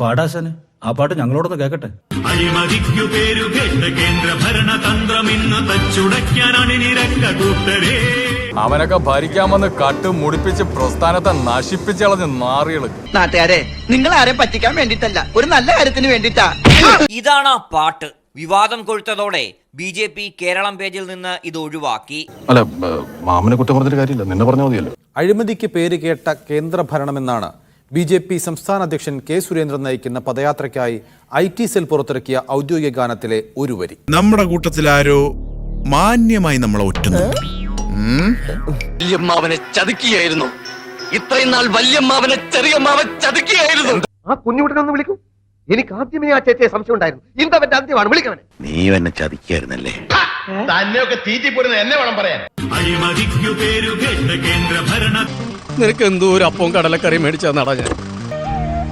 പാടാശാന് ആ പാട്ട് ഞങ്ങളോടൊന്ന് കേക്കട്ടെ. അഴിമതിക്കു കേന്ദ്ര ഭരണതന്ത്രം ഇന്ന് തച്ചുടയ്ക്കാൻ അണിനിരക്ക കൂട്ടരേ. അവനൊക്കെ ഭരിക്കാമെന്ന് കട്ട് മുടിപ്പിച്ച് പ്രസ്ഥാനത്തെ നശിപ്പിച്ചളഞ്ഞ് നാറികൾ. നാട്ടുകാരെ നിങ്ങൾ ആരെ പറ്റിക്കാൻ വേണ്ടിട്ടല്ല ഒരു നല്ല കാര്യത്തിന് വേണ്ടിട്ടാ ഇതാണ് ആ പാട്ട്. വിവാദം കൊഴുത്തതോടെ ബി ജെ പി കേരളം പേജിൽ നിന്ന് ഇത് ഒഴിവാക്കി. അല്ല മാമനെ കുറ്റം പറഞ്ഞിട്ട് കാര്യമില്ല. നിന്നെ പറഞ്ഞാൽ മതിയല്ലോ. അഴിമതിക്ക് പേര് കേട്ട കേന്ദ്ര ഭരണമെന്നാണ് ബി ജെ പി സംസ്ഥാന അധ്യക്ഷൻ കെ സുരേന്ദ്രൻ നയിക്കുന്ന പദയാത്രയ്ക്കായി ഐ ടി സെൽ പുറത്തിറക്കിയ ഔദ്യോഗിക ഗാനത്തിലെ ഒരു വരി. നമ്മുടെ കൂട്ടത്തിൽ ആരോ മാന്യമായി നമ്മളെ ഒറ്റുന്നു. വല്യമ്മാവനെ ചതുക്കിയായിരുന്നു ഇത്രയും നാൾ വല്യമ്മാവനെ ചെറിയമ്മാവൻ ചതുക്കിയായിരുന്നു ആ കുഞ്ഞുകുട്ടനൊന്ന് വിളിക്കൂ. എനിക്ക് ആദ്യമേ ആ ചേച്ചിയെ സംശയം ഉണ്ടായിരുന്നു. ഇന്തവന്റെ അന്ത്യമാണ്. വിളിക്കവനെ. നീ എന്നെ ചതിക്കായിരുന്നല്ലേ? തന്നെയൊക്കെ തീറ്റിപ്പോടുന്ന എന്നെ വേണം പറയാൻ. അഴിമതിക്കു പേരു കേന്ദ്ര ഭരണ നിനക്ക് എന്തോ ഒരു അപ്പവും കടലക്കറി മേടിച്ചാ നടാ ഞാൻ.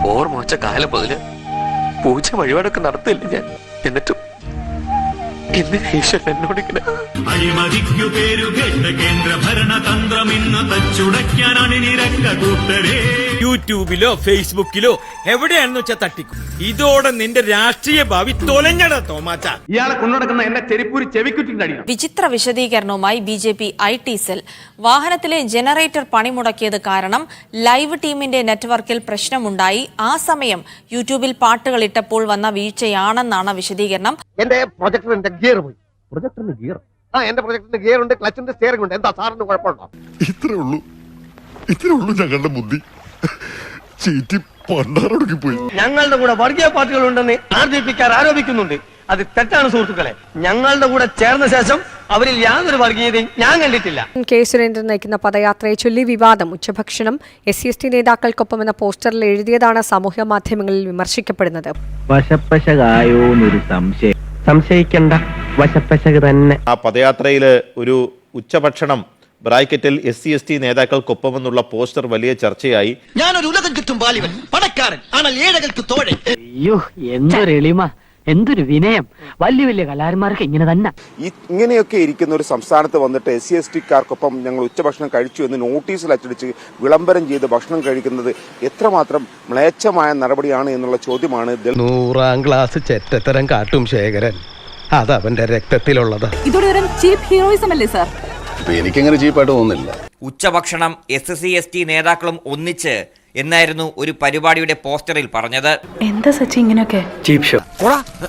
ഓർമ്മ വെച്ച കാലം മുതൽ പൂജ വഴിപാടൊക്കെ നടത്തില്ല ഞാൻ? എന്നിട്ടും ഇന്ന് ഈശ്വരൻ എന്നോട് ഇങ്ങനെ അഴിമതിക്കു പേരുകേട്ട കേന്ദ്ര ഭരണതന്ത്രം ഇന്ന് തച്ചുടയ്ക്കാൻ അണിനിരക്ക കൂട്ടരേ. യൂട്യൂബിലോ ഫേസ്ബുക്കിലോ എവിടെയാണെന്ന് വെച്ചാൽ തട്ടിക്കും. ഇതോടെ നിന്റെ രാഷ്ട്രീയ ഭാവി തൊലഞ്ഞട തോമാച്ച. ഇയാളെ കൊണ്ടുനടക്കുന്ന എന്റെ ചെരിപ്പൂരി ചെവിക്കുറ്റിണ്ടടിക്കണം വിചിത്ര വിശദീകരണവുമായി B J P I T cell. വാഹനത്തിലെ generator പണിമുടക്കിയത് കാരണം ലൈവ് ടീമിന്റെ നെറ്റ്വർക്കിൽ പ്രശ്നമുണ്ടായി. ആ സമയം യൂട്യൂബിൽ പാട്ടുകൾ ഇട്ടപ്പോൾ വന്ന വീഴ്ചയാണെന്നാണ് വിശദീകരണം. എന്റെ പ്രൊജക്ടറിന്റെ ഗിയർ പോയി. പ്രൊജക്ടറിന്റെ ഗിയർ? ആ എന്റെ പ്രൊജക്ടറിന്റെ ഗിയർ ഉണ്ട് ക്ലച്ചിന്റെ സ്റ്റിയറിംഗ് ഉണ്ട്. എന്താ സാറിന് കുഴപ്പമുണ്ടോ? ഇത്രേ ഉള്ളൂ. ഇത്രേ ഉള്ളൂ ഞങ്ങളുടെ ബുദ്ധി. ചീറ്റി പണ്ടാറൊടുക്കി പോയി. ഞങ്ങളുടെ കൂടെ വർഗീയ പാർട്ടികൾ ഉണ്ടെന്ന് ആർ ജെ പിക്കാർ ആരോപിക്കുന്നുണ്ട്. അത് തെറ്റാണ് സുഹൃത്തുക്കളെ. ഞങ്ങളുടെ കൂടെ ചേർന്ന ശേഷം അവരിൽ യാതൊരു വർഗീയതയും ഞാൻ കണ്ടിട്ടില്ല. കെ സുരേന്ദ്രൻ നയിക്കുന്ന പദയാത്രയെ ചൊല്ലി വിവാദം ഉച്ചഭക്ഷണം എസ് സി എസ് ടി നേതാക്കൾക്കൊപ്പം എന്ന പോസ്റ്ററിൽ എഴുതിയതാണ് സാമൂഹ്യ മാധ്യമങ്ങളിൽ വിമർശിക്കപ്പെടുന്നത്. സംശയം. സംശയിക്കേണ്ട. വശപ്പശക് തന്നെ. ആ പദയാത്രയിൽ ഒരു ഉച്ചഭക്ഷണം ബ്രാക്കറ്റിൽ എസ് സി എസ് ടി നേതാക്കൾക്കൊപ്പമെന്നുള്ള പോസ്റ്റർ വലിയ ചർച്ചയായി. ഞാനൊരു ഉലകം കിട്ടും ബാലിവൻ പണക്കാരൻ ആണൽ ഏഴകൾക്ക് തോഴൻ. അയ്യോ എന്തൊരെളിമ എന്തൊരു വിനയം. വലിയ വലിയ കലാകാരന്മാർക്ക് ഇങ്ങനെ തന്നെ. ഇങ്ങനെയൊക്കെ ഇരിക്കുന്ന ഒരു സംസ്ഥാനത്ത് വന്നിട്ട് എസ് സി എസ് ടിക്കാർക്കൊപ്പം ഞങ്ങൾ ഉച്ചഭക്ഷണം കഴിച്ചു എന്ന് നോട്ടീസിൽ അച്ചടിച്ച് വിളംബരം ചെയ്ത് ഭക്ഷണം കഴിക്കുന്നത് എത്രമാത്രം മ്ലേച്ഛമായ നടപടിയാണ് എന്നുള്ള ചോദ്യമാണ് നൂറാം ക്ലാസ് ചെറ്റത്തരം കാട്ടും ശേഖരൻ. അതവന്റെ രക്തത്തിലുള്ളത്. ഇതോടെ ഒരു ചീപ്പ് ഹീറോയിസം അല്ലേ സാർ? എനിക്കങ്ങനെ ചീപ്പായിട്ട് തോന്നുന്നില്ല. ഉച്ചഭക്ഷണം S S C S T നേതാക്കളും ഒന്നിച്ച് എന്നായിരുന്നു ഒരു പരിപാടിയുടെ പോസ്റ്ററിൽ പറഞ്ഞത്. എന്താ സച്ചി ഇങ്ങനെയൊക്കെ?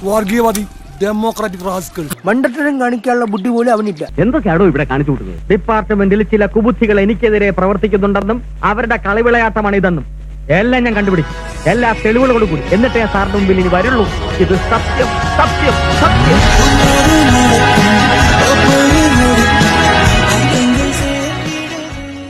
വർഗീയവാദി ഡെമോക്രാറ്റിക് റാസ്കൾ മണ്ടത്തരം കാണിക്കാനുള്ള ബുദ്ധി പോലും അവനില്ല. എന്തൊക്കെയാണോ ഇവിടെ കാണിച്ചു കൊടുക്കുന്നത്? ഡിപ്പാർട്ട്മെന്റിൽ ചില കുബുദ്ധികൾ എനിക്കെതിരെ പ്രവർത്തിക്കുന്നുണ്ടെന്നും അവരുടെ കളിവിളയാട്ടമാണ് ഇതെന്നും. എല്ലാം ഞാൻ കണ്ടുപിടിച്ചു. എല്ലാ തെളിവുകളോടും കൂടി എന്നിട്ട് ഞാൻ സാറിന്റെ മുമ്പിൽ ഇനി വരുള്ളൂ. ഇത് സത്യം സത്യം സത്യം.